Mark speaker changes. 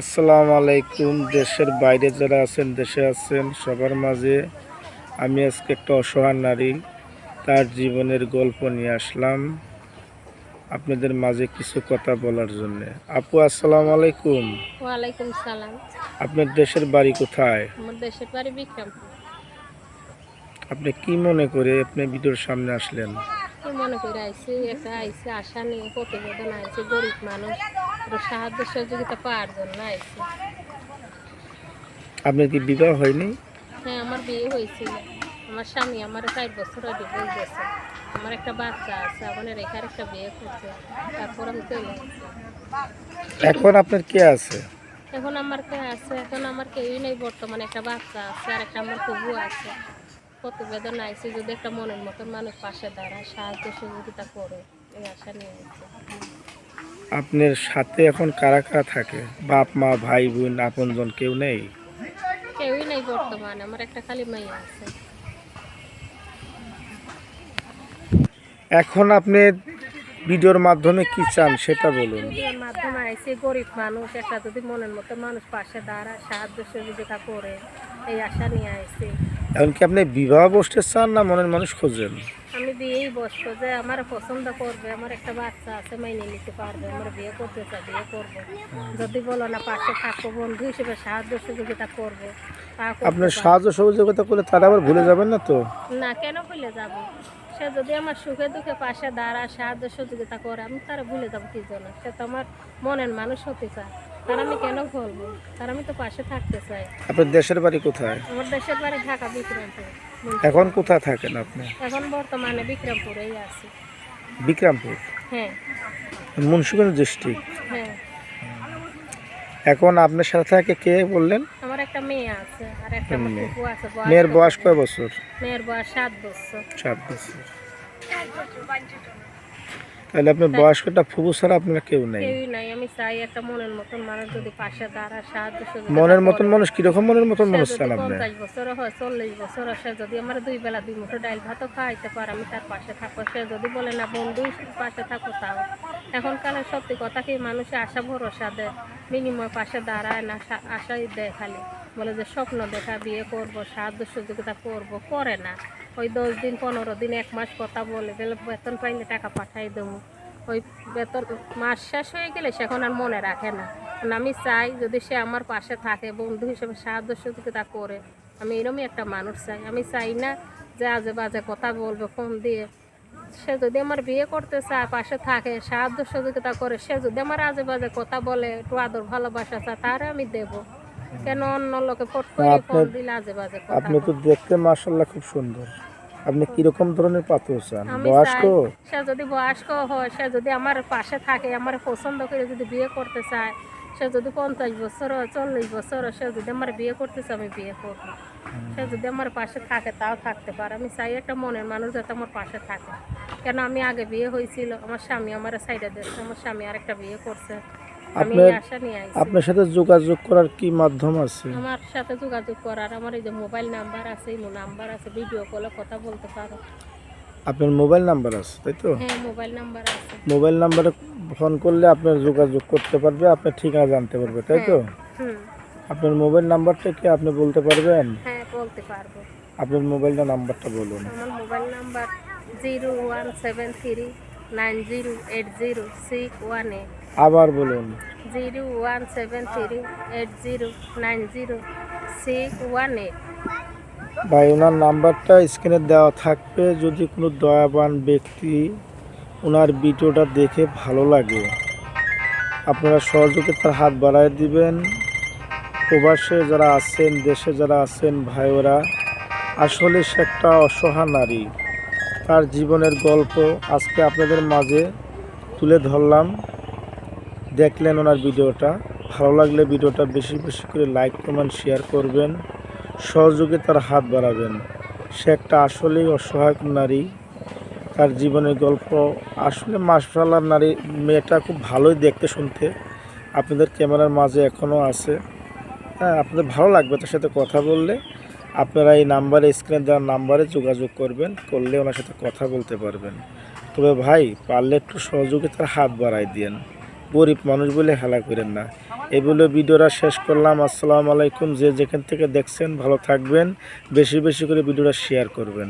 Speaker 1: আসসালামু আলাইকুম। দেশের বাইরে যারা আছেন দেশে আছেন সবার মাঝে আমি আজকে একটা অসহায় নারী তার জীবনের গল্প নিয়ে আসলাম আপনাদের মাঝে কিছু কথা বলার জন্য। আপু আসসালামু আলাইকুম।
Speaker 2: ওয়ালাইকুম সালাম।
Speaker 1: আপনার দেশের বাড়ি কোথায়?
Speaker 2: আমার দেশের বাড়ি বিক্রমপুর।
Speaker 1: আপনি কি মনে করে আপনি ভিডিওর সামনে আসলেন?
Speaker 2: কি মনে করে আইসি একটা আইসি আশা নিয়ে প্রতিবেদন আইসি গরিব মানুষ। সাহায্য সহযোগিতা পাওয়ার জন্য
Speaker 1: আপনার কি বিবাহ হয়নি?
Speaker 2: হ্যাঁ আমার বিয়ে হয়েছিল। আমার স্বামী আমার ষাট বছর আগে বই গেছে আমার একটা বাচ্চা আছে আমার রেখার একটা বিয়ে করছে। তারপর আমি চলে
Speaker 1: এখন আপনার কে আছে?
Speaker 2: এখন আমার কে আছে? এখন আমার কেউই নেই বর্তমানে। একটা বাচ্চা আছে আর একটা আমার কবু আছে। প্রতিবেদন আইসি যদি একটা মনের মতন মানুষ পাশে দাঁড়ায় সাহায্য সহযোগিতা করে এই আশা নিয়ে আইসি
Speaker 1: আপনার সাথে এখন কারা কারা থাকে? বাপ মা ভাই বোন আপনজন কেউ নেই?
Speaker 2: কেউই নেই বর্তমানে আমার একটা খালি মাইয়া আছে।
Speaker 1: এখন আপনি ভিডিওর মাধ্যমে কি চান সেটা বলুন।
Speaker 2: মাধ্যমে আইসি গরিব মানুষ একটা যদি মনের মতো মানুষ পাশে দাঁড়ায় সাহায্য সহযোগিতা করে এই আশা নিয়ে আইসি।
Speaker 1: এখন কি আপনি বিবাহ বসতে চান না মনের মানুষ খোঁজেন?
Speaker 2: আমি বিয়েই বসবো যে আমার পছন্দ করবে আমার একটা বাচ্চা আছে মাইনে নিতে পারবে আমার বিয়ে করতে চাই বিয়ে করব। যদি বলো না পাশে থাকব বন্ধু হিসেবে সাহায্য সহযোগিতা করব
Speaker 1: আপনার সাহায্য সহযোগিতা করলে তারা আবার ভুলে যাবেন না তো?
Speaker 2: না কেন ভুলে যাব? সে যদি আমার সুখে দুঃখে পাশে দাঁড়ায় সাহায্য সহযোগিতা করে আমি তারা ভুলে যাব কি জন্য? সে তো আমার মনের মানুষ হতে চায়। তার আমি কেন বলব তার আমি তো পাশে থাকতে চাই।
Speaker 1: আপনার দেশের বাড়ি কোথায়?
Speaker 2: আমার দেশের বাড়ি ঢাকা বিক্রমপুর।
Speaker 1: এখন কোথায় থাকেন আপনি?
Speaker 2: এখন বর্তমানে বিক্রমপুরেই আছি।
Speaker 1: বিক্রমপুর?
Speaker 2: হ্যাঁ।
Speaker 1: মুন্সিগঞ্জ ডিস্ট্রিক্ট?
Speaker 2: হ্যাঁ।
Speaker 1: এখন আপনার সাথে থাকে কে বললেন?
Speaker 2: আমার একটা মেয়ে আছে আর একটা
Speaker 1: মেয়ে।
Speaker 2: আছে
Speaker 1: মেয়ের বয়স কয় বছর?
Speaker 2: মেয়ের বয়স সাত বছর।
Speaker 1: সাত বছর। তাহলে আপনার বয়স্কটা ফুবু ছাড়া আপনার কেউ নেই।
Speaker 2: কেউই নাই আমি চাই একটা মনের মতন মানুষ যদি পাশে দাঁড়ায় সাহায্য সহযোগিতা
Speaker 1: মনের মতন মানুষ কীরকম মনের মতন মানুষ চান
Speaker 2: যদি
Speaker 1: আপনি?
Speaker 2: পঞ্চাশ বছর হয় চল্লিশ বছর সে যদি আমার দুই বেলা দুই মুঠো ডাইল ভাতও খাওয়াইতে পারে আমি তার পাশে থাকব। সে যদি বলে না বন্ধু পাশে থাকো তাও। সত্যি কথা কি মানুষে আশা ভরসা দেয় বিনিময় পাশে দাঁড়ায় না আশাই দেয় খালি। বলে যে স্বপ্ন দেখা বিয়ে করব সাহায্য সহযোগিতা করব করে না। ওই দশ দিন, পনেরো দিন, এক মাস কথা বলে বলে, বেতন পাইলে টাকা পাঠাই দেবো। ওই বেতন মাস শেষ হয়ে গেলে সে এখন আর মনে রাখে না। আমি চাই যদি সে আমার পাশে থাকে, বন্ধু হিসেবে সাহায্য সহযোগিতা করে, আমি এরমই একটা মানুষ চাই। আমি চাই না যে আজে বাজে কথা বলবে, ফোন দিয়ে। সে যদি আমার বিয়ে করতে চায়, পাশে থাকে, সাহায্য সহযোগিতা করে, সে যদি আমার আজে বাজে কথা বলে, একটু আদর, ভালোবাসা চায়, তারে আমি দেব। কেন অন্য লোকে ফট করে ফোন দিলে আজে বাজে কথা
Speaker 1: আপনি তো দেখতে মার্শাল্লাহ খুব সুন্দর। আপনি কীরকম ধরনের পাত্র চান? বয়স্ক?
Speaker 2: সে যদি বয়স্ক হয় সে যদি আমার পাশে থাকে আমার পছন্দ করে যদি বিয়ে করতে চায় সে যদি পঞ্চাশ বছর হয় চল্লিশ বছর সে যদি আমার বিয়ে করতে চায় আমি বিয়ে করব। সে যদি আমার পাশে থাকে তাও থাকতে পারে। আমি চাই একটা মনের মানুষ যাতে আমার পাশে থাকে। কেন আমি আগে বিয়ে হয়েছিল আমার স্বামী আমার সাইডে দিচ্ছে আমার স্বামী আরেকটা বিয়ে করছে।
Speaker 1: আপনার- আপনার সাথে যোগাযোগ করার কি মাধ্যম আছে?
Speaker 2: আমার সাথে যোগাযোগ করার আমার এই যে মোবাইল নাম্বার আছে ইমো নাম্বার আছে ভিডিও কলে কথা বলতে পারো।
Speaker 1: আপনার মোবাইল নাম্বার আছে তাই তো?
Speaker 2: হ্যাঁ মোবাইল নাম্বার আছে।
Speaker 1: মোবাইল নাম্বারে ফোন করলে আপনার যোগাযোগ করতে পারবে আপনার ঠিকানা জানতে পারবে তাই তো?
Speaker 2: হুম।
Speaker 1: আপনার মোবাইল নাম্বারটা কি আপনি বলতে পারবেন?
Speaker 2: হ্যাঁ বলতে পারব।
Speaker 1: আপনার মোবাইলটা নাম্বারটা বলুন।
Speaker 2: আমার mobile number zero one seven three nine zero eight zero six one eight.
Speaker 1: আবার বলুন।
Speaker 2: Zero one seven three eight zero nine zero six one eight.
Speaker 1: ভাই ওনার নাম্বারটা স্ক্রিনে দেওয়া থাকবে। যদি কোনো দয়াবান ব্যক্তি ওনার ভিডিওটা দেখে ভালো লাগে আপনারা সহযোগিতার হাত বাড়ায় দিবেন। প্রবাসে যারা আছেন দেশে যারা আছেন ভাইয়েরা আসলে সে একটা অসহায় নারী। তার জীবনের গল্প আজকে আপনাদের মাঝে তুলে ধরলাম। দেখলেন ওনার ভিডিওটা, ভালো লাগলে ভিডিওটা বেশি বেশি করে লাইক কমেন্ট শেয়ার করবেন। সহযোগিতার হাত বাড়াবেন। সে একটা আসলেই অসহায়ক নারী। তার জীবনের গল্প আসলে মাসফালার নারী, মেয়েটা খুব ভালোই দেখতে শুনতে। আপনাদের ক্যামেরার মাঝে এখনও আছে। হ্যাঁ আপনাদের ভালো লাগবে তার সাথে কথা বললে। আপনারা এই নাম্বারে স্ক্রিনে দেওয়ার নাম্বারে যোগাযোগ করবেন, করলে ওনার সাথে কথা বলতে পারবেন। তবে ভাই, পারলে একটু সহযোগিতার হাত বাড়াই দিয়েন। গরিব মানুষ বলে হেলা করেন না। এগুলো ভিডিওটা শেষ করলাম। আসসালামু আলাইকুম। যে যেখান থেকে দেখছেন, ভালো থাকবেন। বেশি বেশি করে ভিডিওটা শেয়ার করবেন।